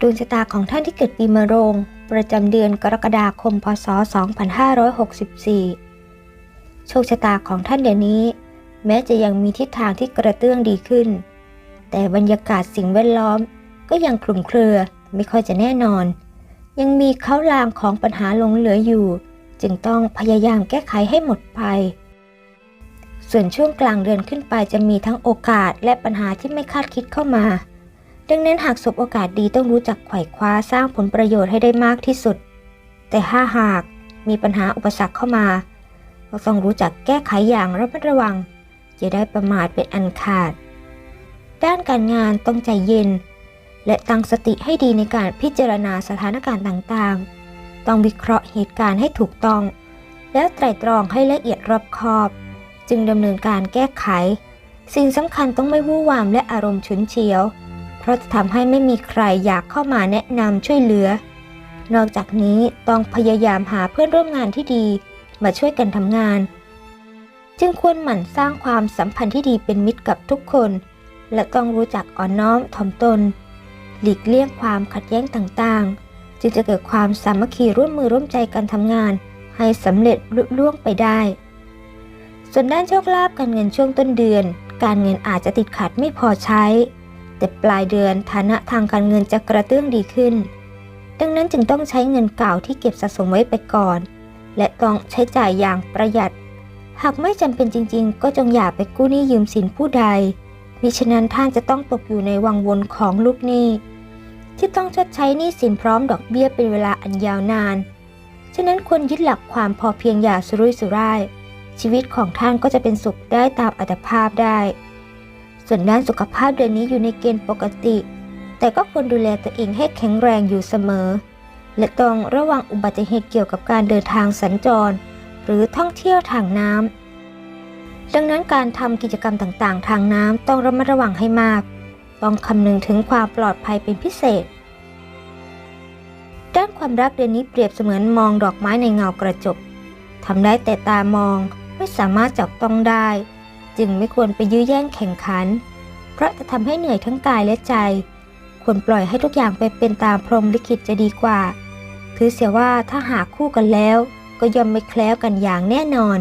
ดวงชะตาของท่านที่เกิดปีมะโรง ประจำเดือนกรกฎาคม พศ 2564 โชคชะตาของท่านเดี๋ยวนี้ แม้จะยังมีทิศทางที่กระเตื้องดีขึ้น แต่บรรยากาศสิ่งแวดล้อมก็ยังคลุมเครือไม่ค่อยจะแน่นอน ยังมีเขาลางของปัญหาหลงเหลืออยู่ จึงต้องพยายามแก้ไขให้หมดไป ส่วนช่วงกลางเดือนขึ้นไปจะมีทั้งโอกาสและปัญหาที่ไม่คาดคิดเข้ามา ดังนั้นหากสบโอกาสดีต้องรู้จักไขว่คว้าสร้างผลประโยชน์ให้ได้มากที่สุด แต่ถ้าหากมีปัญหาอุปสรรคเข้ามาก็ต้องรู้จักแก้ไขอย่างระมัดระวังจะได้ประมาทเป็นอันขาด ด้านการงานต้องใจเย็น และตั้งสติให้ดีในการพิจารณาสถานการณ์ต่างๆ ต้องวิเคราะห์เหตุการณ์ให้ถูกต้อง แล้วไตร่ตรองให้ละเอียดรอบคอบ จึงดำเนินการแก้ไข สิ่งสำคัญต้องไม่วู่วามและอารมณ์ฉุนเฉียว เพราะจะทำให้ไม่มีใครอยากเข้ามาแนะนำช่วยเหลือ นอกจากนี้ต้องพยายามหาเพื่อนร่วมงานที่ดีมาช่วยกันทำงาน จึงควรหมั่นสร้างความสัมพันธ์ที่ดีเป็นมิตรกับทุกคน และต้องรู้จักอ่อนน้อมถ่อมตน หลีกเลี่ยงความขัดแย้งต่างๆ จึงจะเกิดความสามัคคีร่วมมือร่วมใจกันทำงาน ให้สำเร็จลุล่วงไปได้ ส่วนด้านโชคลาภการเงินช่วงต้นเดือน การเงินอาจจะติดขัดไม่พอใช้ แต่ปลายเดือนฐานะทางการเงินจะกระเตื้องดีขึ้น ดังนั้นจึงต้องใช้เงินเก่าที่เก็บสะสมไว้ไปก่อน และต้องใช้จ่ายอย่างประหยัด หากไม่จำเป็นจริง ๆ ก็จงอย่าไปกู้หนี้ยืมสินผู้ใดมิฉะนั้นท่านจะต้องตกอยู่ในวังวนของลูกหนี้ ที่ต้องชดใช้หนี้สินพร้อมดอกเบี้ยเป็นเวลาอันยาวนาน ฉะนั้นควรยึดหลักความพอเพียงอย่าสุรุ่ยสุร่าย ชีวิตของท่านก็จะเป็นสุขได้ตามอัตภาพได้ ส่วนด้านสุขภาพเดือนนี้อยู่ในเกณฑ์ปกติ แต่ก็ควรดูแลตัวเองให้แข็งแรงอยู่เสมอ และต้องระวังอุบัติเหตุเกี่ยวกับการเดินทางสัญจร หรือท่องเที่ยวทางน้ำดังนั้นการทำกิจกรรมต่างๆ ทางน้ำต้องระมัดระวังให้มาก ต้องคำนึงถึงความปลอดภัยเป็นพิเศษ ด้านความรักเดือนนี้เปรียบเสมือนมองดอกไม้ในเงากระจกทำได้แต่ตามองไม่สามารถจับต้องได้ จึงไม่ควรไปยื้อแย่งแข่งขัน เพราะจะทำให้เหนื่อยทั้งกายและใจ ควรปล่อยให้ทุกอย่างไปเป็นตามพรหมลิขิตจะดีกว่า ถือเสียว่าถ้าหากคู่กันแล้ว ก็ย่อมไม่แคล้วกันอย่างแน่นอน